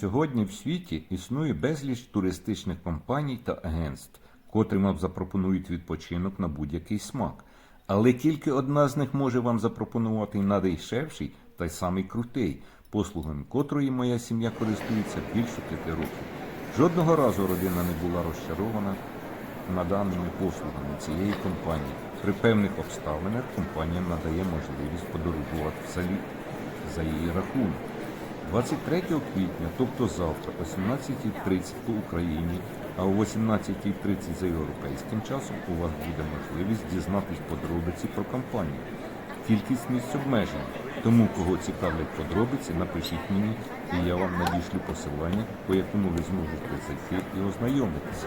Сьогодні в світі існує безліч туристичних компаній та агентств, котрим вам запропонують відпочинок на будь-який смак. Але тільки одна з них може вам запропонувати найдешевший та й самий крутий, послугами котрої моя сім'я користується більше п'яти років. Жодного разу родина не була розчарована наданими послугами цієї компанії. При певних обставинах компанія надає можливість подорожувати в селі за її рахунок. 23 квітня, тобто завтра, о 17.30 по Україні, а о 18.30 за європейським часом у вас буде можливість дізнатись подробиці про компанію. Кількість місць обмежена, тому кого цікавлять подробиці, напишіть мені, і я вам надішлю посилання, по якому ви зможете зайти і ознайомитися.